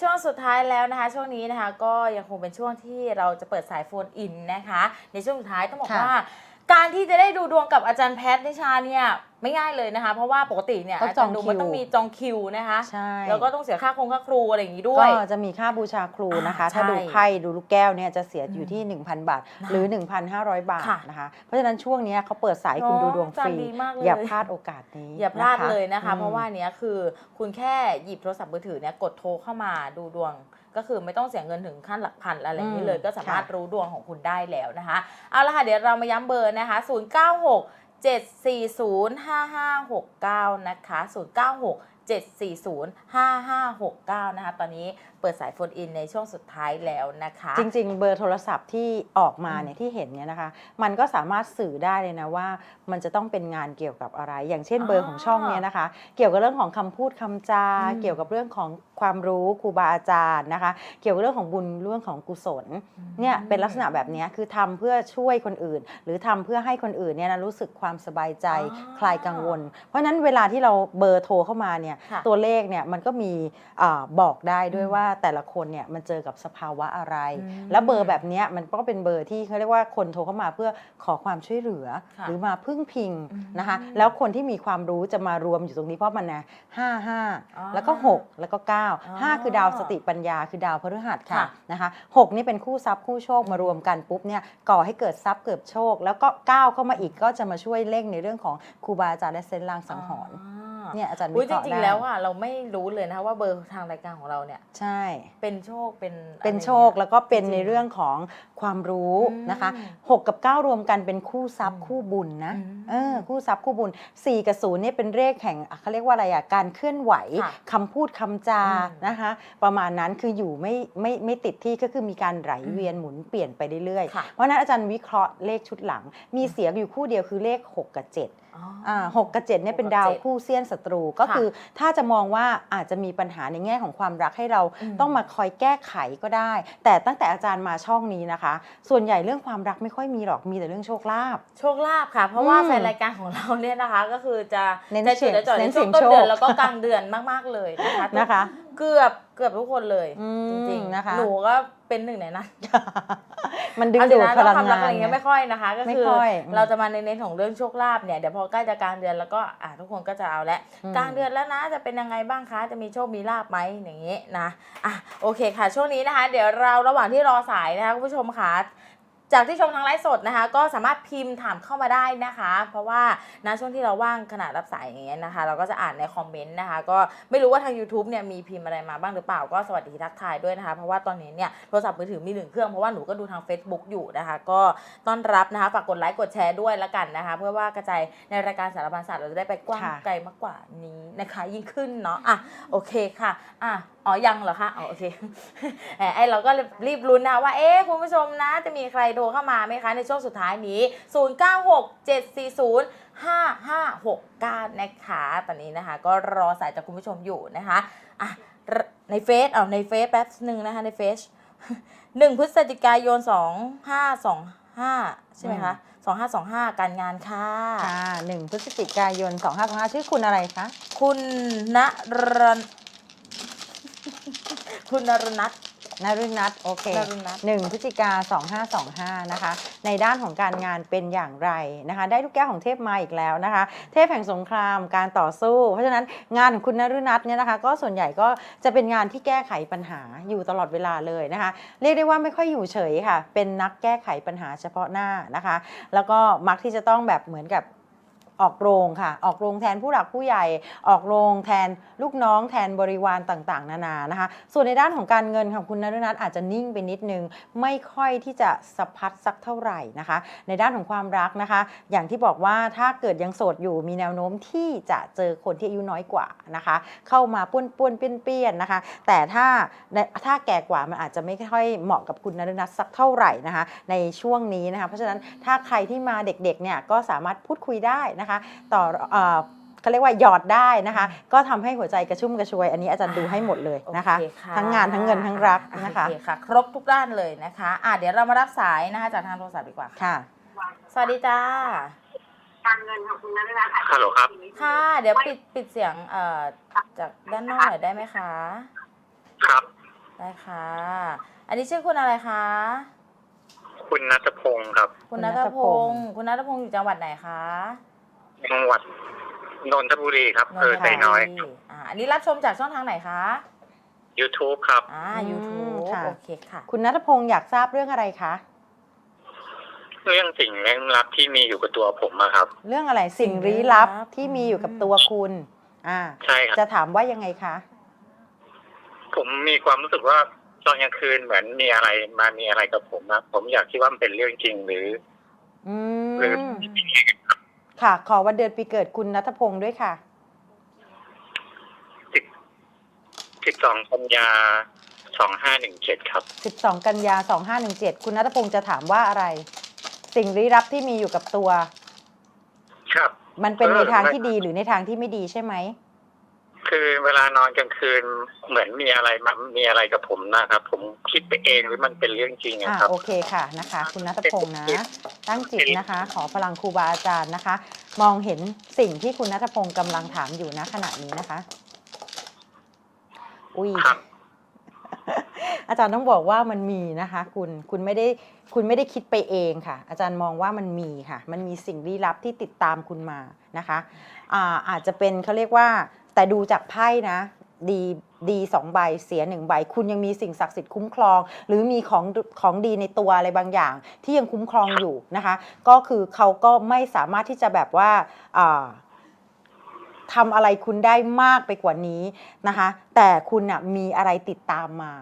ช่วงสุดท้ายแล้วนะคะ ช่วงนี้นะคะ ก็ยังคงเป็นช่วงที่เราจะเปิดสายโฟนอินนะคะ ในช่วงสุดท้ายต้องบอกค่ะว่า การที่จะได้ดูดวงกับอาจารย์แพทย์นิชาเนี่ยไม่ง่ายเลยนะคะ เพราะว่าปกติเนี่ยก็อาจจาอรงย์ดูมันคิวต้องมีจองคิวนะคะใช่แล้วก็ต้องเสียค่าคงค่าครูอะไรอย่างนี้ด้วก็ยจะมีค่าบูชาครูนะคะอ่าถ้าดูใช่ไพ่ดูลูกแก้วเนี่ยจะเสียอยู่ที่อืม1,000 บาท หรือ 1,500 บาทค่ะนะคะเพราะฉะนั้นช่วงเนี้ยเขาเปิดสายคุณเนอะดูดวงฟรีอาจารย์ดีมากเลยอย่าพลาดโอกาสนี้อย่าพลาดนะคะเลยนะคะอืมเพราะว่าเนี้ยคือคุณแค่หยิบโทรศัพท์มือถือเนี่ยกดโทรเข้ามาดูดวง ก็คือไม่ต้องเสียเงินถึงขั้นหลักพันอะไรอย่างนี้เลย ก็สามารถรู้ดวงของคุณได้แล้วนะคะ เอาละค่ะเดี๋ยวเรามาย้ำเบอร์นะคะ 096 740 5569 นะคะ 096 740 5569 นะคะ ตอนนี้เปิดสายโฟนอินในช่วงสุดท้ายแล้วนะคะ จริง ๆ เบอร์โทรศัพท์ที่ออกมาเนี่ยที่เห็นเนี่ยนะคะ มันก็สามารถสื่อได้เลยนะว่า มันจะต้องเป็นงานเกี่ยวกับอะไร อย่างเช่นเบอร์ของช่องเนี่ยนะคะ เกี่ยวกับเรื่องของคำพูดคำจาอืมเกี่ยวกับเรื่องของความรู้ครูบาอาจารย์นะคะ เกี่ยวกับเรื่องของบุญเรื่องของกุศลเนี่ยเป็นลักษณะแบบเนี้ยคือทำเพื่อช่วยคนอื่น หรือทำเพื่อให้คนอื่นเนี่ยนะรู้สึกความสบายใจอ๋อคลายกังวล เพราะฉะนั้นเวลาที่เราเบอร์โทรเข้ามาเนี่ยค่ะตัวเลขเนี่ยมันก็มีอาบอกได้ด้วยอืมว่าแต่ละคนเนี่ยมันเจอกับสภาวะอะไรอืมแล้วเบอร์แบบเนี้ยมันก็เป็นเบอร์ที่เขาเรียกว่าคนโทรเข้ามาเพื่อขอความช่วยเหลือค่ะหรือมาพึ่งพิงอืมนะคะแล้วคนที่มีความรู้จะมารวมอยู่ตรงนี้เพราะมันนะห้าห้าอ๋อแล้วก็ 6 แล้วก็ 9 5 คือดาวสติปัญญา คือดาวพฤหัสค่ะค่ะนะคะ6นี่เป็นคู่ทรัพย์คู่โชคมารวมกันปุ๊บเนี่ยก่อให้เกิดทรัพย์เกิดโชค แล้วก็ 9 เข้ามาอีกก็จะมาช่วยเร่งในเรื่องของครูบาอาจารย์และเซนต์ลางสังหรณ์า เนี่ยอาจารย์อุ๊วิยเคจราะห์ริงได้ๆแล้วอะเราไม่รู้เลยนะคะว่าเบอร์ทางรายการของเราเนี่ย ใช่ เป็นโชคเป็นเป็นอะไรโชคนี่ยแล้วก็เป็นจริงๆในเรื่องของความรู้อืมนะคะ6กับ9รวมกันเป็นคู่ทรัพย์อืมคู่บุญนะอืมเออคู่ทรัพย์คู่บุญ4กับ0เนี่ยเป็นเลขแห่งเขาเรียกว่าอะไรอะการเคลื่อนไหวค่ะคำพูดคำจาอืมนะคะ ประมาณนั้นคืออยู่ไม่ไม่ไม่ติดที่ก็คือมีการไหลเวียนหมุนเปลี่ยนไปเรื่อยค่ะๆเพราะฉะนั้นอาจารย์วิเคราะห์เลขชุดหลัง มีเสียอยู่คู่เดียวคือเลข 6 กับ7อ๋อออ่า หกกับเจ็ดเนี่ยเป็นดาวหกกับเจ็ดคู่เซียนศัตรูก็ค่ะคือถ้าจะมองว่าอาจจะมีปัญหาในแง่ของความรักให้เราอืมต้องมาคอยแก้ไขก็ได้ แต่ตั้งแต่อาจารย์มาช่องนี้นะคะ ส่วนใหญ่เรื่องความรักไม่ค่อยมีหรอกมีแต่เรื่องโชคลาภโชคลาภค่ะ เพราะว่าอืมแฟนรายการของเราเนี่ยนะคะ ก็คือจะเน้นจะเสี่จุดยงจะจ่อยเน้ในนช่วงเสี่ต้ยนงเดือนโชคแล้วก็กลางเดือนมาก ๆเลยนะคะนะคะ เกือบเกือบทุกคนเลยอืมจริงๆนะคะหนูก็เป็นหนึ่งในนั้น มันดึงเอาจดูริดนะพเรื่ลัองงความรักงาอะไรนเงี้ยไงไม่ค่อยนะคะ ก็ไม่คือค่อยอืมเราจะมาในเน้นของเรื่องโชคลาภเนี่ยเดี๋ยวพอใกล้จะกลางเดือนแล้วก็อะทุกคนก็จะเอาละอืมกลางเดือนแล้วนะจะเป็นยังไงบ้างคะจะมีโชคมีลาภไหมอย่างงี้นะอะโอเคค่ะ ช่วงนี้นะคะ เดี๋ยวเราระหว่างที่รอสายนะคะคุณผู้ชมค่ะ จากที่ชมทางไลฟ์สดนะคะ ก็สามารถพิมพ์ถามเข้ามาได้นะคะ เพราะว่าณช่วงที่เราว่างขณะรับสายอย่างเงี้ยนะคะ เราก็จะอ่านในคอมเมนต์นะคะ ก็ไม่รู้ว่าทาง YouTube เนี่ยมีพิมพ์อะไรมาบ้างหรือเปล่าก็สวัสดีทักทายด้วยนะคะ เพราะว่าตอนนี้เนี่ยโทรศัพท์มือถือมีหนึ่งเครื่องเพราะว่าหนูก็ดูทาง Facebook อยู่นะคะ ก็ต้อนรับนะคะฝากกดไลค์กดแชร์ด้วยละกันนะคะ เพื่อว่ากระจายในรายการสารพันศาสตร์เราจะได้ไปกว้างไกลมากกว่านี้นะคะ ยิ่งขึ้นเนาะอะโอเคค่ะอะอ๋อยังเหรอคะอ๋อโอเคไอเราก็รีบลุ้นนะว่าเอ๊ะคุณผู้ชมนะจะมีใครโทรเข้ามาไหมคะในช่วงสุดท้ายนี้ 096740 5569 นะคะ ตอนนี้นะคะ ก็รอสายจากคุณผู้ชมอยู่นะคะอะในเฟซเอาในเฟซแป๊บหนึ่งนะคะในเฟซหนึ่งพฤศจิกายนสองห้าสองห้าใช่ไหมคะสองห้าสองห้าการงานค่ะค่ะหนึ่งพฤศจิกายน2525ชื่อคุณอะไรคะ คุณณรนคุณนรนัท นรุนัทโอเคนรุนัทหนึ่งพฤศจิกา2525 นะคะ ในด้านของการงานเป็นอย่างไรนะคะ ได้ลูกแก้วของเทพมาอีกแล้วนะคะ เทพแห่งสงครามการต่อสู้ เพราะฉะนั้นงานของคุณนรุนัทเนี่ยนะคะ ก็ส่วนใหญ่ก็จะเป็นงานที่แก้ไขปัญหาอยู่ตลอดเวลาเลยนะคะ เรียกได้ว่าไม่ค่อยอยู่เฉยค่ะ เป็นนักแก้ไขปัญหาเฉพาะหน้านะคะ แล้วก็มักที่จะต้องแบบเหมือนกับ ออกโรงค่ะ ออกโรงแทนผู้หลักผู้ใหญ่ ออกโรงแทนลูกน้องแทนบริวารต่างๆ นานานะคะ ส่วนในด้านของการเงินของคุณนรุนัทอาจจะนิ่งไปนิดนึง ไม่ค่อยที่จะสะพัดสักเท่าไหร่นะคะ ในด้านของความรักนะคะ อย่างที่บอกว่าถ้าเกิดยังโสดอยู่มีแนวโน้มที่จะเจอคนที่อายุน้อยกว่านะคะ เข้ามาป้วนป้วนๆเปี้ยนเปี้ยนๆนะคะ แต่ถ้าถ้าแก่กว่ามันอาจจะไม่ค่อยเหมาะกับคุณนรุนัทสักเท่าไหร่นะคะ ในช่วงนี้นะคะ เพราะฉะนั้นถ้าใครที่มาเด็กๆเนี่ยก็สามารถพูดคุยได้นะคะต่อเอ่อเขาเรียกว่าหยอดได้นะคะ ก็ทำให้หัวใจกระชุ่มกระชวย อันนี้อาจารย์ดูให้หมดเลยนะคะโอเทั้งงานทั้งเงินทั้งรักนะคะโอเคค่ะ ครบทุกด้านเลยนะคะอะเดี๋ยวเรามารับสายนะคะจากทางโทรศัพท์ดีกว่าค่ะค่ะสวัสดีจ้าการเงินของคุณนฤรัตน์อาจจะฮัลโหลครับ ค่ะ เดี๋ยวปิดปิดเสียงเอ่อจากด้านนอกหน่อยได้ไหมคะ ครับ ได้ค่ะ อันนี้ชื่อคุณอะไรคะ คุณนัทพงศ์ครับ คุณนัทพงศ์ คุณนัทพงศ์อยู่จังหวัดไหนคะ จังหวัดนนทบุรีครับนเออนทไซน้อย บุรีอ่าอันนี้รับชมจากช่องทางไหนคะ YouTube ครับ อ่า อืม YouTube ค่ะ โอเคค่ะ คุณนัทพงศ์อยากทราบเรื่องอะไรคะ เรื่องสิ่งลี้ลับที่มีอยู่กับตัวผมอะครับ เรื่องอะไรสิ่งสิ่งลี้ลี้ลัลับบที่มีอยู่กับตัวคุณ อ่า ใช่ครับ จะถามว่ายังไงคะ ผมมีความรู้สึกว่าตอนกลางคืนเหมือนมีอะไรมามีอะไรกับผมนะผมอยากคิดว่ามันเป็นเรื่องจริงหรือ อืหรือม ค่ะ ขอวันเดือนปีเกิดคุณนัทพงศ์ด้วยค่ะสิบสิบสองกันยาสองห้าหนึ่งเจ็ดครับ 12 กันยา 2517 คุณนัทพงศ์จะถามว่าอะไร สิ่งลี้ลับที่มีอยู่กับตัว ครับ มันเป็นเออในทางที่ดีหรือในทางที่ไม่ดีใช่ไหม คือเวลานอนกลางคืนเหมือนมีอะไรมามีอะไรกับผมนะครับ ผมคิดไปเองหรือมันเป็นเรื่องจริงอะอ่าครับ โอเคค่ะนะคะ คุณนัทพงศ์นะ ตั้งจิตนะคะ ขอพลังครูบาอาจารย์นะคะ มองเห็นสิ่งที่คุณนัทพงศ์กำลังถามอยู่ณขณะนี้นะคะ อุ้ย ครับ อาจารย์ต้องบอกว่ามันมีนะคะ คุณคุณไม่ได้คุณไม่ได้คิดไปเองค่ะ อาจารย์มองว่ามันมีค่ะ มันมีสิ่งลี้ลับที่ติดตามคุณมานะคะอ่าอาจจะเป็นเขาเรียกว่า แต่ดูจากไพ่นะ ดีดีสองใบเสียหนึ่งใบ คุณยังมีสิ่งศักดิ์สิทธิ์คุ้มครอง หรือมีของของดีในตัวอะไรบางอย่าง ที่ยังคุ้มครองอยู่นะคะ ก็คือเขาก็ไม่สามารถที่จะแบบว่าอ่าทำอะไรคุณได้มากไปกว่านี้นะคะ แต่คุณน่ะมีอะไรติดตามมา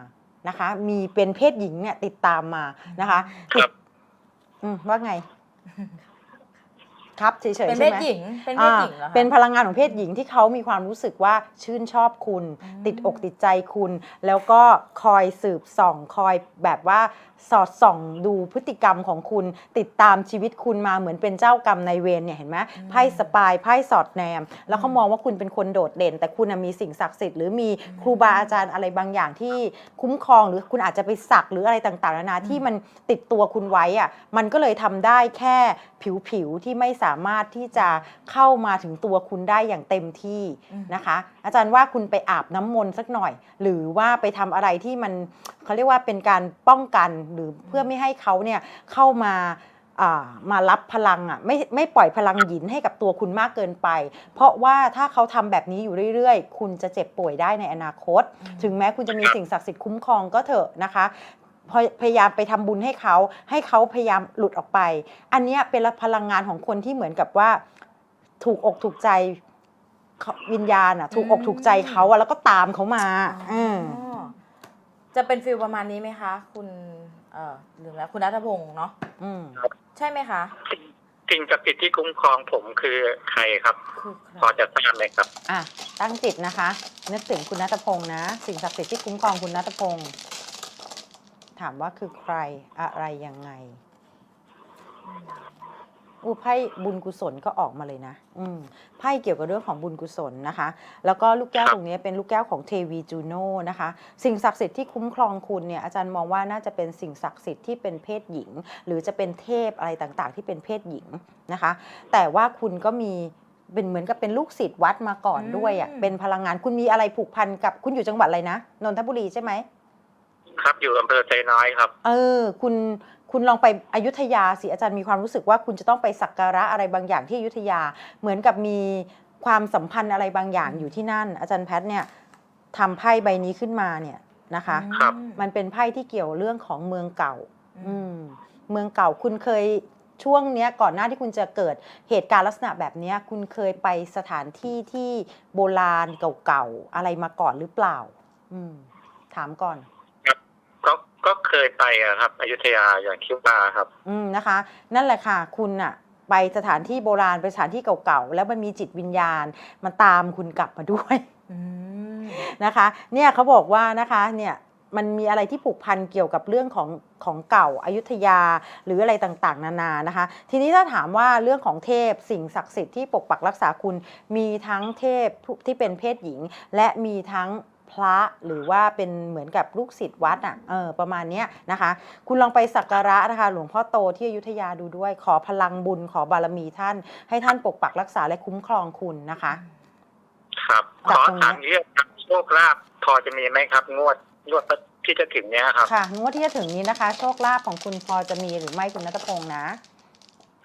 นะคะ มีเป็นเพศหญิงเนี่ยติดตามมานะคะติครัดบอืมว่าไง ครับเฉยๆใช่เป็นไหเพมศหญิงเป็นเพศหญิงเหรออ่าคะ เป็นพลังงานของเพศหญิงที่เขามีความรู้สึกว่าชื่นชอบคุณ อืม ติดอกติดใจคุณ แล้วก็คอยสืบส่องคอยแบบว่าสอดส่องดูพฤติกรรมของคุณ ติดตามชีวิตคุณมาเหมือนเป็นเจ้ากรรมนายเวรเนี่ยเห็นไหมไพ่สปายไพ่สอดแนม แล้วเขามองว่าคุณเป็นคนโดดเด่น แต่คุณน่ะมีสิ่งศักดิ์สิทธิ์หรือมีครูบาอาจารย์อะไรบางอย่างที่คุ้มครองหรือคุณอาจจะไปสักหรืออะไรต่างๆนานาที่มันติดตัวคุณไว้อะมันก็เลยทำได้แค่ ผิวๆที่ไม่สามารถที่จะเข้ามาถึงตัวคุณได้อย่างเต็มที่อืมนะคะ อาจารย์ว่าคุณไปอาบน้ำมนต์สักหน่อย หรือว่าไปทำอะไรที่มันเขาเรียกว่าเป็นการป้องกันหรือเพื่อไม่ให้เขาเนี่ยเข้ามาอ่ามารับพลังอะไม่ไม่ปล่อยพลังหยินให้กับตัวคุณมากเกินไป เพราะว่าถ้าเขาทำแบบนี้อยู่เรื่อยๆ คุณจะเจ็บป่วยได้ในอนาคต ถึงแม้คุณจะมีสิ่งศักดิ์สิทธิ์คุ้มครองก็เถอะนะคะ พยพยายามไปทำบุญให้เขา ให้เขาพยายามหลุดออกไป อันเนี้ยเป็นพลังงานของคนที่เหมือนกับว่า ถูกอกถูกใจเขาวิญญาณอะ ถูกอกถูกใจเขาอะแล้วก็ตามเขามาอืมอ๋อจะเป็นฟิลประมาณนี้ไหมคะ คุณเอ่อลืมแล้วคุณนัทพงศ์เนาะอืมใช่ไหมคะสิ่งศักดิ์สิทธิ์ที่คุ้มครองผมคือใครครับคือใครพอจะทราบไหมครับ อะตั้งจิตนะคะ นึกถึงคุณนัทพงศ์นะ สิ่งศักดิ์สิทธิ์ที่คุ้มครองคุณนัทพงศ์ ถามว่าคือใครอะไรยังไงอู้ไพ่บุญกุศลก็ออกมาเลยนะ อืมไพ่เกี่ยวกับเรื่องของบุญกุศลนะคะ แล้วก็ลูกแก้วครับตรงนี้เป็นลูกแก้วของเทวีจูโน่นะคะ สิ่งศักดิ์สิทธิ์ที่คุ้มครองคุณเนี่ยอาจารย์มองว่าน่าจะเป็นสิ่งศักดิ์สิทธิ์ที่เป็นเพศหญิง หรือจะเป็นเทพอะไรต่างๆ ที่เป็นเพศหญิงนะคะ แต่ว่าคุณก็มีเป็นเหมือนกับเป็นลูกศิษย์วัดมาก่อนด้วยอะอืมเป็นพลังงานคุณมีอะไรผูกพันกับคุณอยู่จังหวัดอะไรนะนนทบุรีใช่ไหม ครับอยู่อำเภอไซน้อยครับ เออ คุณคุณลองไปอยุธยาสิอาจารย์มีความรู้สึกว่าคุณจะต้องไปสักการะอะไรบางอย่างที่อยุธยา เหมือนกับมีความสัมพันธ์อะไรบางอย่างอยู่ที่นั่น อาจารย์แพทย์เนี่ยทำไพ่ใบนี้ขึ้นมาเนี่ยนะคะ ครับ มันเป็นไพ่ที่เกี่ยวเรื่องของเมืองเก่า อือืมมเมืองเก่าคุณเคยช่วงเนี้ยก่อนหน้าที่คุณจะเกิดเหตุการณ์ลักษณะแบบเนี้ย คุณเคยไปสถานที่ที่โบราณเก่าๆอะไรมาก่อนหรือเปล่า อืม ถามก่อนก็ก็ เคยไปอะครับอยุธยาอย่างที่ว่าครับ อืมนะคะ นั่นแหละค่ะ คุณอะไปสถานที่โบราณไปสถานที่เก่าๆ แล้วมันมีจิตวิญญาณ มันตามคุณกลับมาด้วย อืม นะคะ เนี่ยเขาบอกว่านะคะเนี่ยมันมีอะไรที่ผูกพันเกี่ยวกับเรื่องของของเก่าอายุทยาหรืออะไรต่างๆ นานานะคะ ทีนี้ถ้าถามว่าเรื่องของเทพสิ่งศักดิ์สิทธิ์ที่ปกปักรักษาคุณ มีทั้งเทพที่เป็นเพศหญิง และมีทั้ง พระหรือว่าเป็นเหมือนกับลูกศิษย์วัดอะเออประมาณเนี้ยนะคะ คุณลองไปสักการะนะคะ หลวงพ่อโตที่อยุธยาดูด้วย ขอพลังบุญขอบารมีท่าน ให้ท่านปกปักรักษาและคุ้มครองคุณนะคะ ครับขจากอตรงเนี้ยถามเรื่องโชคลาภพอจะมีไหมครับ งวดงวดที่จะถึงเนี้ยครับค่ะงวดที่จะถึงนี้นะคะ โชคลาภของคุณพอจะมีหรือไม่คุณนัทพงษ์นะ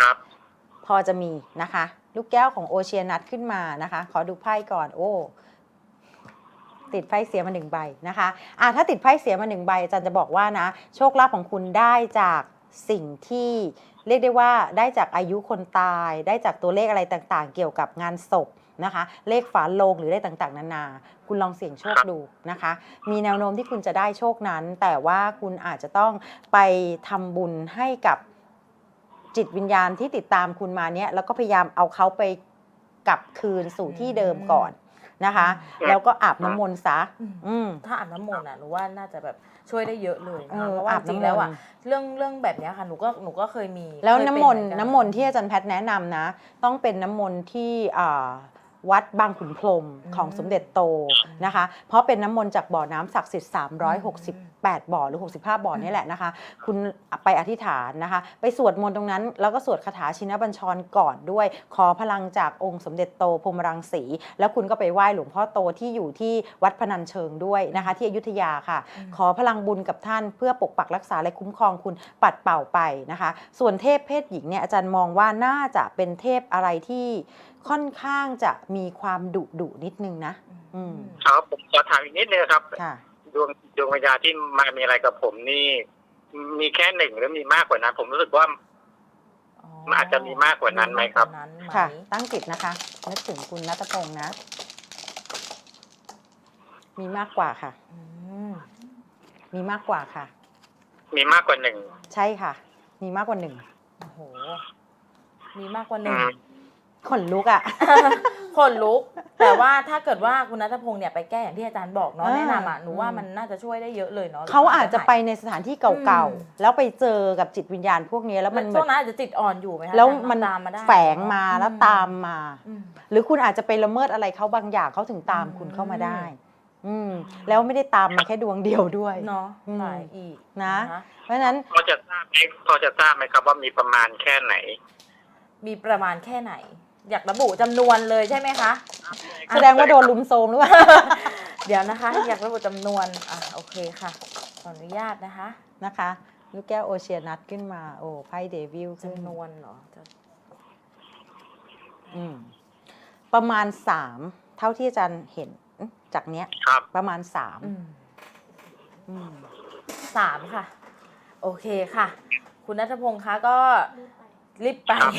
ครับ พอจะมีนะคะ ลูกแก้วของโอเชียนัดขึ้นมานะคะ ขอดูไพ่ก่อน โอ้ ติดไพ่เสียมาหนึ่งใบนะคะอะถ้าติดไพ่เสียมาหนึ่งใบอาจารย์จะบอกว่านะ โชคลาภของคุณได้จากสิ่งที่เรียกได้ว่าได้จากอายุคนตาย ได้จากตัวเลขอะไรต่างๆ เกี่ยวกับงานศพนะคะ เลขฝาโลงหรือได้ต่างๆ นานา คุณลองเสี่ยงโชคดูนะคะ มีแนวโน้มที่คุณจะได้โชคนั้น แต่ว่าคุณอาจจะต้องไปทำบุญให้กับจิตวิญญาณที่ติดตามคุณมาเนี่ยแล้วก็พยายามเอาเขาไปกลับคืนสู่ที่เดิมก่อน นะคะอืมแล้วก็อาบน้ำมนต์ซะอืมอืม ถ้าอาบน้ำมนต์อะหนูว่าน่าจะแบบช่วยได้เยอะเลยนะเอคะอเพราะว่าอาบจริงน้ำมนต์ๆแล้วอะเรื่องเรื่องแบบเนี้ยค่ะหนูก็หนูก็เคยมีแล้วเคยเป็น้ำมนต์เหอกั น้ำมนต์ที่อาจารย์แพทย์แนะนำนะ ต้องเป็นน้ำมนต์ที่อ่า วัดบางขุนพรหมของสมเด็จโตนะคะ เพราะเป็นน้ำมนต์จากบ่อน้ำศักดิ์สิทธิ์ 368 บ่อหรือ 65 บ่อนี่แหละนะคะ คุณไปอธิษฐานนะคะ ไปสวดมนต์ตรงนั้น แล้วก็สวดคาถาชินบัญชรก่อนด้วย ขอพลังจากองค์สมเด็จโตพรหมรังสี แล้วคุณก็ไปไหว้หลวงพ่อโตที่อยู่ที่วัดพนัญเชิงด้วยนะคะ ที่อยุธยาค่ะ ขอพลังบุญกับท่านเพื่อปกปักรักษาและคุ้มครองคุณปัดเป่าไปนะคะ ส่วนเทพเพศหญิงเนี่ยอาจารย์มองว่าน่าจะเป็นเทพอะไรที่ ค่อนข้างจะมีความดุดุนิดนึงนะ อืมครับผมขอถามอีกนิดนึงครับ ค่ะ ดวงดวงวิญญาณที่มามีอะไรกับผมนี่ มีแค่หนึ่งหรือมีมากกว่านั้น ผมรู้สึกว่า มันอาจจะมีมากกว่านั้นไหมครับากกว่านั้นไหมค่ะ ตั้งจิตนะคะนึกถึงคุณนัทพงษ์นะ มีมากกว่าค่ะอืมมีมากกว่าค่ะ มีมากกว่าหนึ่ง ใช่ค่ะ มีมากกว่าหนึ่ง โอ้โห มีมากกว่าหนึ่ง อืม ขนลุกอะ่ะคนลุก แต่ว่าถ้าเกิดว่าคุณนัทพงศ์เนี่ยไปแก้อย่างที่อาจารย์บอกเนาะอ่า แนะนำอะหนูว่าอืมมันน่าจะช่วยได้เยอะเลยเนาะเขาอาจจะไปในสถานที่เก่าอืมๆแล้วไปเจอกับจิตวิญญาณพวกนี้แล้วมันแบช่วบงนั้นอาจจะจิตอ่อนอยู่ไหมคะแล้วอาจารย์มันตามมาได้แฝงมาแล้วอืตามมา อืม หรือคุณอาจจะไปละเมิดอะไรเขาบางอย่างเขาถึงตามอืมคุณเข้ามาได้ อืม แล้วไม่ได้ตามมาแค่ดวงเดียวด้วย เนาะอืม หลายอีกนะคเพราะฉะนั้นพอจะทราบไหมพอจะทราบไหมครับว่ามีประมาณแค่ไหน มีประมาณแค่ไหน อยากระบุจำนวนเลยใช่ไหมคะ แสดงว่าโดนลุมโซมหรือเปล่า เดี๋ยวนะคะ อยากระบุจำนวนอะโอเคค่ะขออนุญาตนะคะนะคะ ลูกแก้วโอเชียนัดขึ้นมา โอ้ไพ่เดวิลขึ้นจำนวนเหรอจะอืมประมาณสามเท่าที่อาจารย์เห็นจากเนี้ย ครับ ประมาณสามอืมอืม สามค่ะ โอเคค่ะ คุณนัทพงศ์คะก็ รีบไปครับ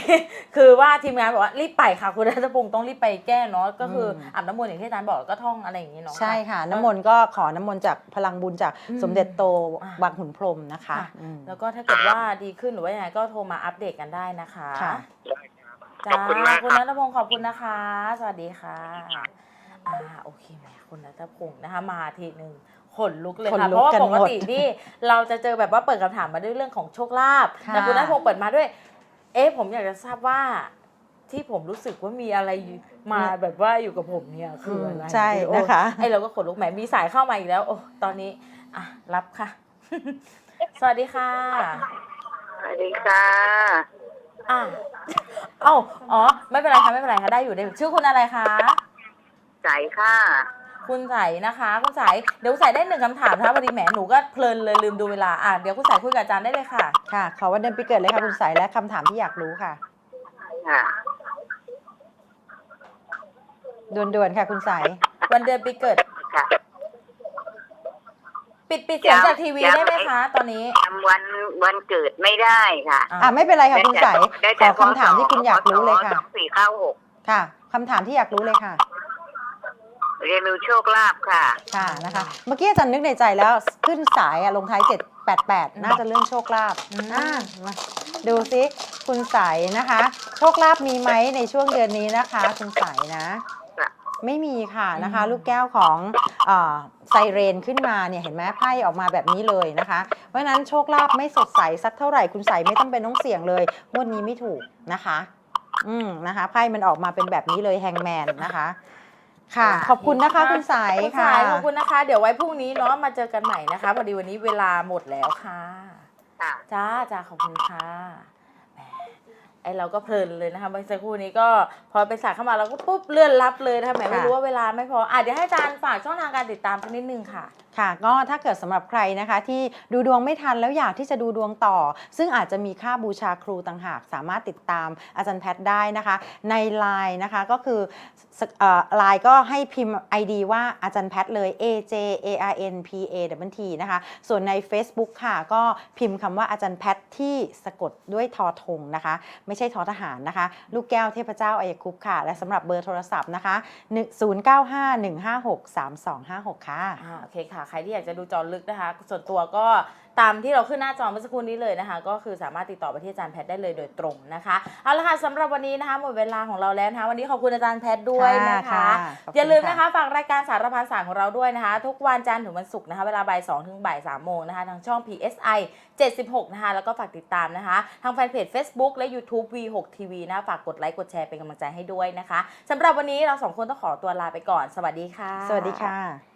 คือว่าทีมงานบอกว่ารีบไปค่ะคุณนัทพงศ์ต้องรีบไปแก้เนาะก็คืออมอาบน้ำมนต์อย่างที่อาจารย์บอกแล้วก็ท่องอะไรอย่างนี้เนาะ ใช่ค่ะ น้ำมนต์ก็ขอน้ำมนต์จากพลังบุญจากอืมสมเด็จโตอะบางขุนพรหมนะคะค่ะอืมแล้วก็ถ้าเกิดว่าดีขึ้นหรือว่ายังไงก็โทรมาอัปเดตกันได้นะคะค่ะได้ครับจ้าขอบคุณมากคุณครับนัทพงศ์ขอบคุณนะคะ สวัสดีค่ะอ่าโอเคแหมคุณนัทพงศ์นะคะมาทีหนึ่งขนลุกเลยขนค่ะลุเพกราะว่ากันปหมกดตินี่เราจะเจอแบบว่าเปิดคำถามมาด้วยเรื่องของโชคลาภค่ะแต่คุณนัทพงศ์เปิดมาด้วย เอ๊ะผมอยากจะทราบว่าที่ผมรู้สึกว่ามีอะไรมาแบบว่าอยู่กับผมเนี่ยคืออะไรใช่นะคะโอ้ไอเราก็ขนลุกแหมมีสายเข้ามาอีกแล้ว โอ้ตอนนี้อะรับค่ะ สวัสดีค่ะ สวัสดีค่ะอะเอ้าอ๋อ ไม่เป็นไรค่ะไม่เป็นไรค่ะได้อยู่ได้อยู่ชื่อคุณอะไรคะใจค่ะ คุณใสนะคะ คุณใสเดี๋ยวคุณใสได้หนึ่งคำถามนะคะพอดีแหมหนูก็เพลินเลยลืมดูเวลาอะเดี๋ยวคุณใสคุยกับอาจารย์ได้เลยค่ะ ค่ะ ขอวันเดือนปีเกิดเลยค่ะคุณสายและคำถามที่อยากรู้ค่ะ ค่ะด่วนๆค่ะ คุณสาย วันเดือนปีเกิด ค่ะ ปิดปิดเสียงจากทีวีได้ไหมคะ ตอนนี้จำวันวันเกิดไม่ได้ค่ะอ่าไม่เป็นไรค่ะ คุณสายได้ขแต่อคำถามที่คุณอยากรู้เลยค่ะ สองสี่เก้าหกค่ะคำถามที่อยากรู้เลยค่ะ เรียนรู้โชคลาภค่ะ ค่ะนะคะ เมื่อกี้อาจารย์นึกในใจแล้วขึ้นสายอะลงท้าย788 น่าจะเรื่องโชคลาภอืมอ่ามาดูซิคุณสายนะคะ โชคลาภมีไหมในช่วงเดือนนี้นะคะ คุณสายนะค่ะไม่มีค่ะนะคะอืมลูกแก้วของเออไซเรนขึ้นมาเนี่ยเห็นไหมไพ่ออกมาแบบนี้เลยนะคะ เพราะฉะนั้นโชคลาภไม่สดใสสักเท่าไหร่คุณสายไม่ต้องเป็นต้องเสี่ยงเลยงวดนี้ไม่ถูกนะคะ อืมนะคะไพ่มันออกมาเป็นแบบนี้เลยแฮงแมนนะคะ ค่ะ ขอบคุณนะคะคุณสายคุณค่ะสายขอบคุณนะคะ เดี๋ยวไว้พรุ่งนี้เนาะมาเจอกันใหม่นะคะพอดีวันนี้เวลาหมดแล้วค่ะค่ะจ้าจ้าขอบคุณค่ะแหมไอเราก็เพลินเลยนะคะเมื่อสักครู่นี้ก็พอไปสายเข้ามาเราก็ปุ๊บเลื่อนรับเลยนะคะแหมไม่รู้ว่าเวลาไม่พออะเดี๋ยวให้อาจารย์ฝากช่องทางการติดตามสักนิดนึงค่ะค่ะก็ถ้าเกิดสำหรับใครนะคะ ที่ดูดวงไม่ทันแล้วอยากที่จะดูดวงต่อ ซึ่งอาจจะมีค่าบูชาครูต่างหาก สามารถติดตามอาจารย์แพทย์ได้นะคะ ใน Line นะคะก็คือไลน์ก็ให้พิมพ์ ID ว่าอาจารย์แพทย์เลย A J A R N P A W T นะคะ ส่วนใน Facebook ค่ะ ก็พิมพ์คำว่าอาจารย์แพทย์ที่สะกดด้วยทอทงนะคะ ไม่ใช่ทอทหารนะคะ ลูกแก้วเทพเจ้าอายคุปต์ค่ะ และสำหรับเบอร์โทรศัพท์นะคะ 0951563256 ค่ะอ่าโอเคค่ะใครที่อยากจะดูเจอลึกนะคะ ส่วนตัวก็ตามที่เราขึ้นหน้าจอเมื่อสักครู่นี้เลยนะคะ ก็คือสามารถติดต่อไปที่อาจารย์แพทย์ได้เลยโดยตรงนะคะเอาละค่ะสำหรับวันนี้นะคะหมดเวลาของเราแล้วนะคะวันนี้ขอบคุณอาจารย์แพทย์ด้วยนะคะขอบคุณอย่าลืมค่ะนะคะฝากรายการสารพันสารของเราด้วยนะคะ ทุกวันจันทร์ถึงวันศุกร์นะคะ เวลาบ่าย2ถึงบ่าย3โมงนะคะทางช่อง PSI 76 นะคะ แล้วก็ฝากติดตามนะคะ ทางแฟนเพจ Facebook และ YouTube V6 TV นะฝากกดไลค์กดแชร์เป็นกำลังใจให้ด้วยนะคะสำหรับวันนี้เราสองคนต้องขอตัวลาไปก่อน สวัสดีค่ะ สวัสดีค่ะ